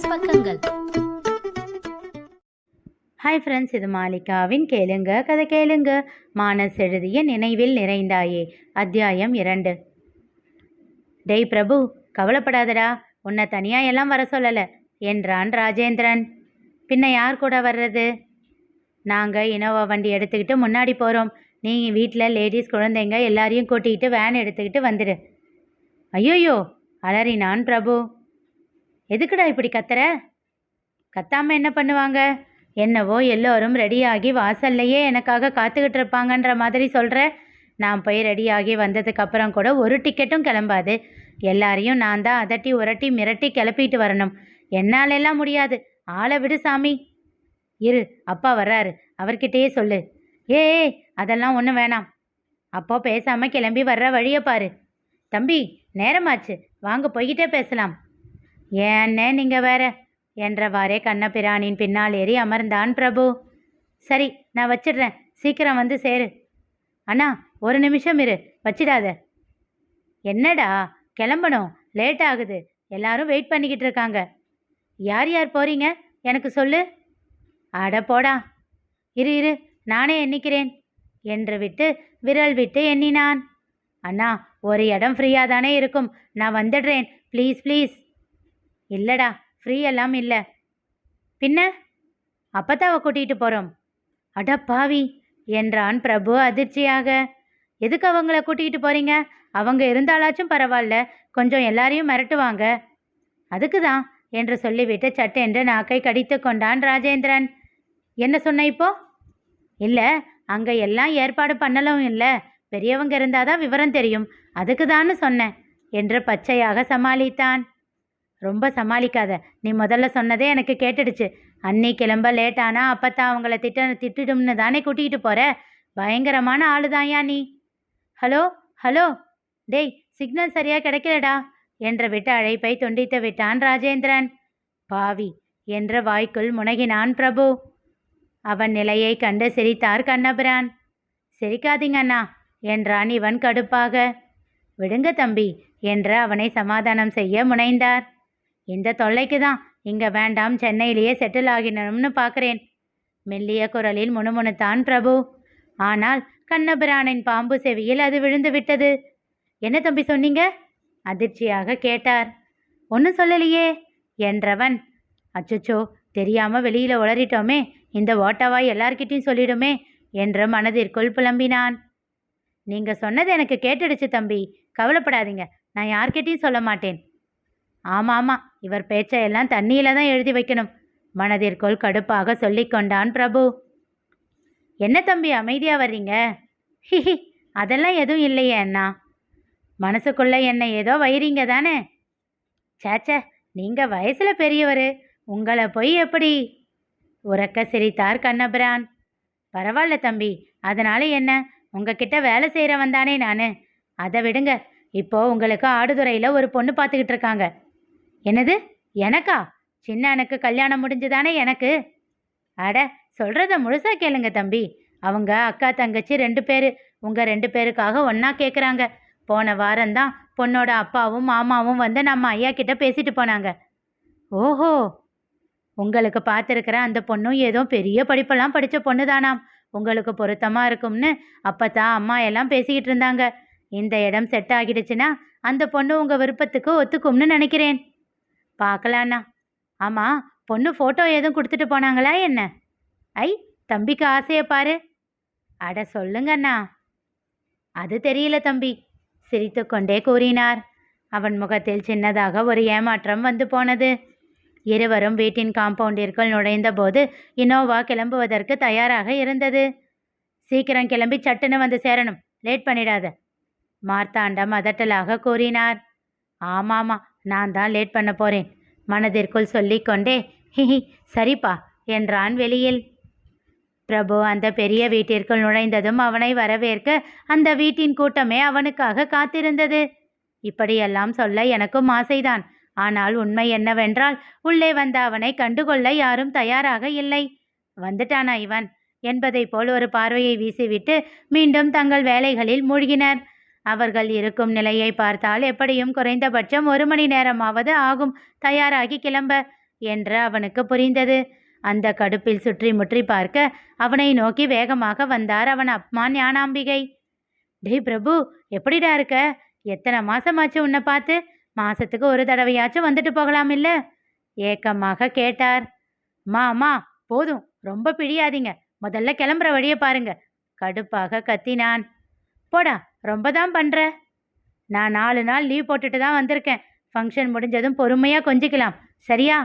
Business பக்கங்கள். Hi friends இது மாலிகாவின் கேளுங்க கதை கேளுங்க. மானஸ் எழுதிய நினைவில் நிறைந்தாயே. அத்தியாயம் இரண்டு. டேய் பிரபு கவலைப்படாதடா. உன்னை தனியாக எல்லாம் வர சொல்லலை என்றான் ராஜேந்திரன். பின்ன யார் கூட வர்றது? நாங்கள் இனோவா வண்டி எடுத்துக்கிட்டு முன்னாடி போகிறோம் நீங்கள் வீட்டில் லேடிஸ் குழந்தைங்க எல்லாரையும் கூட்டிகிட்டு வேன் எடுத்துக்கிட்டு வந்துடு ஐயோயோ அலறினான் பிரபு. எதுக்குடா இப்படி கத்துற? கத்தாமல் என்ன பண்ணுவாங்க? என்னவோ எல்லோரும் ரெடியாகி வாசல்லையே எனக்காக காத்துக்கிட்டு இருப்பாங்கன்ற மாதிரி சொல்கிற நான் போய் ரெடியாகி வந்ததுக்கு அப்புறம் கூட ஒரு டிக்கெட்டும் கிளம்பாது. எல்லாரையும் நான் தான் அதட்டி உரட்டி மிரட்டி கிளப்பிட்டு வரணும். என்னால் எல்லாம் முடியாது. ஆளை விடு சாமி. இரு அப்பா வர்றாரு. அவர்கிட்டயே சொல்லு. ஏ ஏய், அதெல்லாம் ஒன்றும் வேணாம். அப்போ பேசாமல் கிளம்பி வர்ற வழியை பாரு. தம்பி நேரமாச்சு. வாங்க போய்கிட்டே பேசலாம். ஏன்னே நீங்கள் வேற? என்றவாறே கண்ணபிரானின் பின்னால் ஏறி அமர்ந்தான் பிரபு. சரி நான் வச்சிடுறேன். சீக்கிரம் வந்து சேரு. அண்ணா ஒரு நிமிஷம் இரு. வச்சிடாத. என்னடா? கிளம்பணும். லேட் ஆகுது. எல்லாரும் வெயிட் பண்ணிக்கிட்டு இருக்காங்க. யார் யார் போறீங்க? எனக்கு சொல்லு. அட போடா. இரு இரு. நானே எண்ணிக்கிறேன். என்று விட்டு விரல் விட்டு எண்ணினான். அண்ணா ஒரு இடம் ஃப்ரீயாக தானே இருக்கும். நான் வந்துடுறேன். Please please. இல்லைடா ஃப்ரீ எல்லாம் இல்லை. பின்ன? அப்பத்தாவை கூட்டிகிட்டு போகிறோம் அட பாவி என்றான் பிரபு அதிர்ச்சியாக. எதுக்கு அவங்கள கூட்டிகிட்டு போகிறீங்க அவங்க இருந்தாலாச்சும் பரவாயில்ல கொஞ்சம் எல்லாரையும் மிரட்டுவாங்க. அதுக்கு தான் என்று சொல்லிவிட்டு சட்டென்று நாக்கை கடித்து கொண்டான் ராஜேந்திரன். என்ன சொன்ன இப்போ? இல்லை அங்கே எல்லாம் ஏற்பாடு பண்ணலும் இல்லை. பெரியவங்க இருந்தால் தான் விவரம் தெரியும். அதுக்கு தான்னு சொன்னேன் என்று பச்சையாக சமாளித்தான். ரொம்ப சமாளிக்காத. நீ முதல்ல சொன்னதே எனக்கு கேட்டுடுச்சு. அன்னி கிளம்ப லேட்டானா அப்பத்தான் அவங்கள திட்ட திட்டிடும்னு தானே கூட்டிகிட்டு போற? பயங்கரமான ஆளுதான்யா நீ. Hello hello. டேய் சிக்னல் சரியாக கிடைக்கலடா. என்ற விட்டு அழைப்பை துண்டித்து விட்டான் ராஜேந்திரன். பாவி என்ற வாய்க்குள் முனகினான் பிரபு. அவன் நிலையை கண்டு சிரித்தார் கண்ணபிரான். சிரிக்காதீங்க அண்ணா என்றான் இவன் கடுப்பாக. விடுங்க தம்பி என்று அவனை சமாதானம் செய்ய முனைந்தார். இந்த தொல்லைக்கு தான். இங்கே வேண்டாம் சென்னையிலேயே செட்டில் ஆகினோம்னு பார்க்குறேன் மெல்லிய குரலில் முணுமுணுத்தான் பிரபு. ஆனால் கண்ணபிரானின் பாம்பு செவியில் அது விழுந்து விட்டது. என்ன தம்பி சொன்னீங்க? அதிர்ச்சியாக கேட்டார். ஒன்றும் சொல்லலையே என்றவன். அச்சச்சோ தெரியாம வெளியில உளறிட்டோமே இந்த ஓட்டவாய் எல்லார்கிட்டையும் சொல்லிடுமே என்று மனதிற்குள் புலம்பினான். நீங்க சொன்னது எனக்கு கேட்டுடுச்சு தம்பி. கவலைப்படாதீங்க. நான் யார்கிட்டையும் சொல்ல மாட்டேன். ஆமாம் ஆமாம் இவர் பேச்சையெல்லாம் தண்ணியில தான் எழுதி வைக்கணும். மனதிற்குள் கடுப்பாக சொல்லி கொண்டான் பிரபு. என்ன தம்பி அமைதியாக வர்றீங்க? ஹிஹி அதெல்லாம் எதுவும் இல்லையே அண்ணா. மனசுக்குள்ள என்னை ஏதோ வைரீங்க தானே? சேச்சே நீங்கள் வயசில் பெரியவர். உங்களை போய் எப்படி? உறக்க சிரித்தார் கண்ணபிரான். பரவாயில்ல தம்பி அதனால என்ன? உங்ககிட்ட வேலை செய்கிறவன் தானே நான். அதை விடுங்க. இப்போ உங்களுக்கு ஆடுதுறையில் ஒரு பொண்ணு பார்த்துக்கிட்டு இருக்காங்க. என்னது? எனக்கா? சின்ன எனக்கு கல்யாணம் முடிஞ்சுதானே எனக்கு? அட சொல்கிறத முழுசாக கேளுங்க தம்பி. அவங்க அக்கா தங்கச்சி ரெண்டு பேர். உங்கள் ரெண்டு பேருக்காக ஒன்றா கேட்குறாங்க போன வாரம்தான் பொண்ணோட அப்பாவும் மாமாவும் வந்து நம்ம ஐயா கிட்ட பேசிட்டு போனாங்க. ஓஹோ! உங்களுக்கு பார்த்துருக்கிற அந்த பொண்ணும் ஏதோ பெரிய படிப்பெல்லாம் படித்த பொண்ணு தானாம் உங்களுக்கு பொருத்தமாக இருக்கும்னு அப்பத்தான் அம்மா எல்லாம் பேசிக்கிட்டு இருந்தாங்க. இந்த இடம் செட் ஆகிடுச்சுன்னா அந்த பொண்ணு உங்கள் விருப்பத்துக்கு ஒத்துக்கும்னு நினைக்கிறேன். பார்க்கலாண்ணா. ஆமாம் பொண்ணு ஃபோட்டோ எதுவும் கொடுத்துட்டு போனாங்களா என்ன? ஐ தம்பிக்கு ஆசையை பாரு. அட சொல்லுங்கண்ணா. அது தெரியல தம்பி. சிரித்துக்கொண்டே கூறினார். அவன் முகத்தில் சின்னதாக ஒரு ஏமாற்றம் வந்து போனது. இருவரும் வீட்டின் காம்பவுண்டிற்குள் நுழைந்தபோது இனோவா கிளம்புவதற்கு தயாராக இருந்தது. சீக்கிரம் கிளம்பி சட்டுன்னு வந்து சேரணும். லேட் பண்ணிடாத. மார்த்தாண்டம் அதட்டலாக கூறினார். ஆமாமா நான் தான் லேட் பண்ண போறேன். மனதிற்குள் சொல்லிக்கொண்டே ஹிஹி சரிப்பா என்றான் வெளியில். பிரபு அந்த பெரிய வீட்டிற்குள் நுழைந்ததும் அவனை வரவேற்க அந்த வீட்டின் கூட்டமே அவனுக்காக காத்திருந்தது. இப்படியெல்லாம் சொல்ல எனக்கும் ஆசைதான். ஆனால் உண்மை என்னவென்றால் உள்ளே வந்த அவனை கண்டுகொள்ள யாரும் தயாராக இல்லை. வந்துட்டானா இவன்? என்பதைப் போல் ஒரு பார்வையை வீசிவிட்டு மீண்டும் தங்கள் வேலைகளில் மூழ்கினர். அவர்கள் இருக்கும் நிலையை பார்த்தால் எப்படியும் குறைந்தபட்சம் ஒரு மணி நேரமாவது ஆகும். தயாராகி கிளம்ப என்று அவனுக்கு புரிந்தது. அந்த கடுப்பில் சுற்றி முற்றி பார்க்க அவனை நோக்கி வேகமாக வந்தார் அவன் அம்மா ஞானாம்பிகை. டே பிரபு எப்படிடா இருக்க? எத்தனை மாசமாச்சு உன்னை பார்த்து? மாசத்துக்கு ஒரு தடவையாச்சும் வந்துட்டு போகலாம் இல்ல? ஏக்கமாக கேட்டார். அம்மா போதும். ரொம்ப பிழியாதீங்க. முதல்ல கிளம்புற வழியை பாருங்க. கடுப்பாக கத்தினான். போடா ரொம்ப தான் பண்ணுற நான் நாலு நாள் லீவ் போட்டுட்டு தான் வந்திருக்கேன். ஃபங்க்ஷன் முடிஞ்சதும் பொறுமையாக கொஞ்சிக்கலாம். சரியா?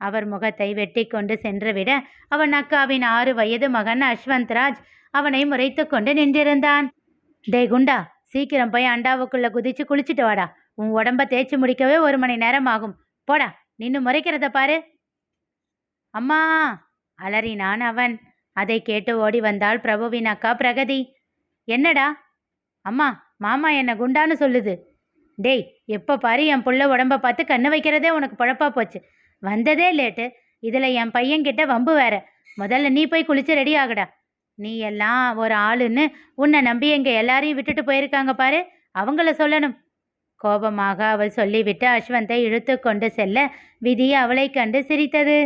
அவர் முகத்தை வெட்டி கொண்டு சென்று விட அவன் அக்காவின் ஆறு வயது மகன் அஸ்வந்த்ராஜ் அவனை முறைத்து கொண்டு நின்றிருந்தான். டே குண்டா சீக்கிரம் போய் அண்டாவுக்குள்ள குதிச்சு குளிச்சுட்டு வாடா. உன் உடம்ப தேய்ச்சி முடிக்கவே ஒரு மணி நேரம் ஆகும். போடா நின்னு முறைக்கிறத பாரு. அம்மா அலறினான் அவன். அதை கேட்டு ஓடி வந்தாள் பிரபுவின் அக்கா பிரகதி. என்னடா அம்மா மாமா என்னை குண்டான்னு சொல்லுது. டேய் எப்போ பாரு என் புள்ள உடம்ப பார்த்து கண்ணு வைக்கிறதே உனக்கு பழப்பா போச்சு. வந்ததே லேட்டு. இதில் என் பையன்கிட்ட வம்பு வேற. முதல்ல நீ போய் குளிச்சு ரெடி ஆகுடா. நீ எல்லாம் ஒரு ஆளுன்னு உன்னை நம்பி எங்கள் எல்லாரையும் விட்டுட்டு போயிருக்காங்க பாரு. அவங்கள சொல்லணும். கோபமாக அவள் சொல்லிவிட்டு அஸ்வந்தை இழுத்து கொண்டு செல்ல விதி அவளை கண்டு சிரித்தது.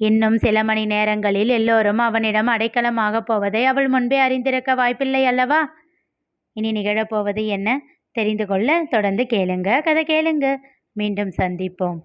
இன்னும் சில மணி நேரங்களில் எல்லோரும் அவனிடம் அடைக்கலமாக போவதை அவள் முன்பே அறிந்திருக்க வாய்ப்பில்லை அல்லவா? இனி நிகழப்போவது என்ன? தெரிந்து கொள்ள தொடர்ந்து கேளுங்க. கதை கேளுங்க. மீண்டும் சந்திப்போம்.